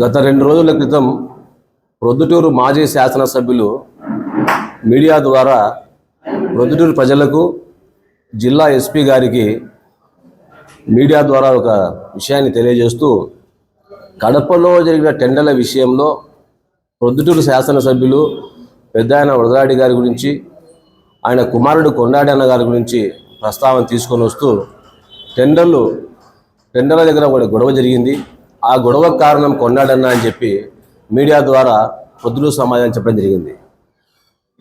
గత రెండు రోజుల క్రితం ప్రొద్దుటూరు మాజీ శాసనసభ్యులు మీడియా ద్వారా ప్రొద్దుటూరు ప్రజలకు జిల్లా ఎస్పీ గారికి మీడియా ద్వారా ఒక విషయాన్ని తెలియజేస్తూ కడపలో జరిగిన టెండర్ల విషయంలో ప్రొద్దుటూరు శాసనసభ్యులు పెద్ద ఆయన వరదరాడి గారి గురించి ఆయన కుమారుడు కొండాడి అన్న గారి గురించి ప్రస్తావన తీసుకొని వస్తూ టెండర్లు టెండర్ల దగ్గర ఒక గొడవ జరిగింది. ఆ గొడవ కారణం కొన్నాడన్నా అని చెప్పి మీడియా ద్వారా పొద్దులు సమాజం చెప్పడం జరిగింది.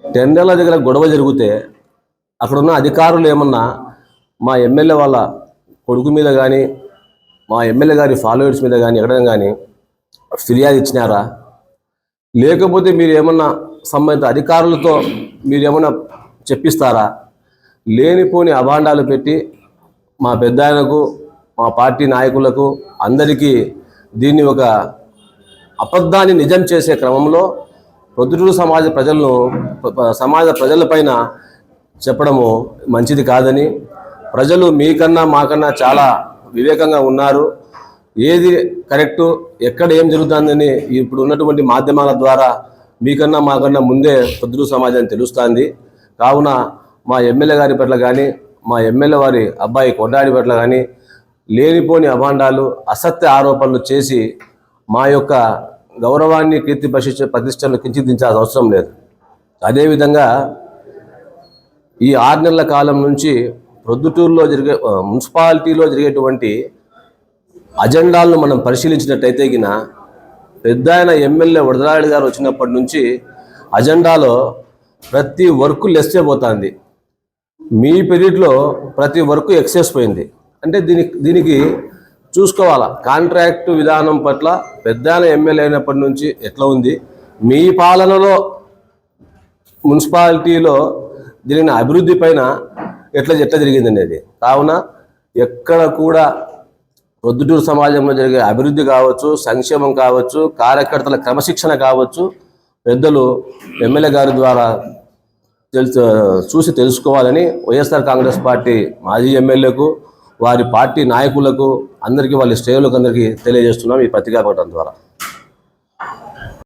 టెండర్ల దగ్గర గొడవ జరిగితే అక్కడున్న అధికారులు ఏమన్నా మా ఎమ్మెల్యే వాళ్ళ కొడుకు మీద కానీ మా ఎమ్మెల్యే గారి ఫాలోవర్స్ మీద కానీ ఎక్కడ కానీ ఫిర్యాదు ఇచ్చినారా? లేకపోతే మీరు ఏమన్నా సంబంధిత అధికారులతో మీరు ఏమన్నా చెప్పిస్తారా? లేనిపోని అభాండాలు పెట్టి మా పెద్ద మా పార్టీ నాయకులకు అందరికీ దీన్ని ఒక అబద్ధాన్ని నిజం చేసే క్రమంలో ప్రొద్దుటూరు సమాజ ప్రజలను సమాజ ప్రజలపైన చెప్పడము మంచిది కాదని ప్రజలు మీకన్నా మాకన్నా చాలా వివేకంగా ఉన్నారు. ఏది కరెక్టు ఎక్కడ ఏం జరుగుతుందని ఇప్పుడు ఉన్నటువంటి మాధ్యమాల ద్వారా మీకన్నా మాకన్నా ముందే పొద్దురు సమాజం తెలుస్తుంది. కావున మా ఎమ్మెల్యే గారి పట్ల కానీ మా ఎమ్మెల్యే వారి అబ్బాయి కొడ్డాడి పట్ల కానీ లేనిపోని అభాండాలు అసత్య ఆరోపణలు చేసి మా యొక్క గౌరవాన్ని కీర్తి ప్రతిష్ట ప్రతిష్టలు కించిదించాల్సిన అవసరం లేదు. అదేవిధంగా ఈ ఆరు నెలల కాలం నుంచి ప్రొద్దుటూరులో జరిగే మున్సిపాలిటీలో జరిగేటువంటి అజెండాలను మనం పరిశీలించినట్టయితే గిన పెద్ద ఆయన ఎమ్మెల్యే వడదరాయుడు గారు వచ్చినప్పటి నుంచి అజెండాలో ప్రతి వర్క్ లెస్ పోతుంది. మీ పీరియడ్లో ప్రతి వర్క్ ఎక్సెస్ పోయింది. అంటే దీనికి దీనికి చూసుకోవాలా. కాంట్రాక్ట్ విధానం పట్ల పెద్దాన ఎమ్మెల్యే అయినప్పటి నుంచి ఎట్లా ఉంది? మీ పాలనలో మున్సిపాలిటీలో జరిగిన అభివృద్ధి పైన ఎట్లా ఎట్లా జరిగింది అనేది కావున ఎక్కడ కూడా ప్రొద్దుటూరు సమాజంలో జరిగే అభివృద్ధి కావచ్చు సంక్షేమం కావచ్చు కార్యకర్తల క్రమశిక్షణ కావచ్చు పెద్దలు ఎమ్మెల్యే గారి ద్వారా తెలుసు చూసి తెలుసుకోవాలని వైఎస్ఆర్ కాంగ్రెస్ పార్టీ మాజీ ఎమ్మెల్యేకు వారి పార్టీ నాయకులకు అందరికీ వాళ్ళ శ్రేయులకు అందరికీ తెలియజేస్తున్నాం ఈ పత్రికా ప్రకటన ద్వారా.